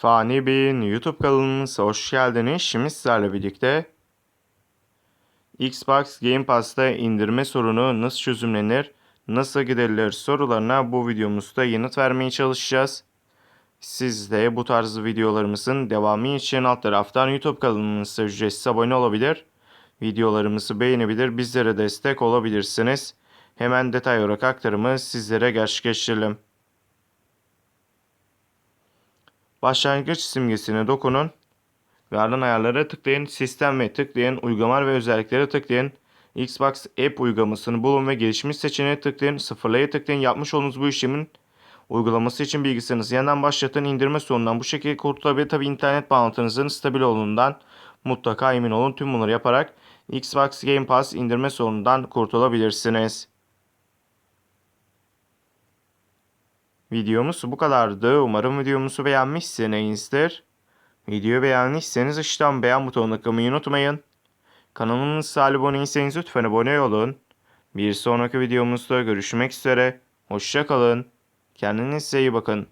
Fani Bey'in YouTube kanalımıza hoş geldiniz. Şimdi sizlerle birlikte Xbox Game Pass'ta indirme sorunu nasıl çözümlenir, nasıl giderilir sorularına bu videomuzda yanıt vermeye çalışacağız. Siz de bu tarz videolarımızın devamı için alt taraftan YouTube kanalımıza ücretsiz abone olabilir. Videolarımızı beğenebilir, bizlere destek olabilirsiniz. Hemen detay olarak aktarımı sizlere gerçekleştirelim. Başlangıç simgesine dokunun. Ve ardından ayarlara tıklayın. Sistem ve tıklayın. Uygulamalar ve özelliklere tıklayın. Xbox App uygulamasını bulun ve gelişmiş seçeneğe tıklayın. Sıfırlaya tıklayın. Yapmış olduğunuz bu işlemin uygulaması için bilgisayarınızı yeniden başlatın. İndirme sorunundan bu şekilde kurtulabilir. Tabi internet bağlantınızın stabil olduğundan mutlaka emin olun. Tüm bunları yaparak Xbox Game Pass indirme sorunundan kurtulabilirsiniz. Videomuz bu kadardı. Umarım videomuzu beğenmişsinizdir. Videoyu beğendiyseniz aşağıdan beğen butonuna tıklamayı unutmayın. Kanalımıza abone değilseniz lütfen abone olun. Bir sonraki videomuzda görüşmek üzere. Hoşçakalın. Kendinize iyi bakın.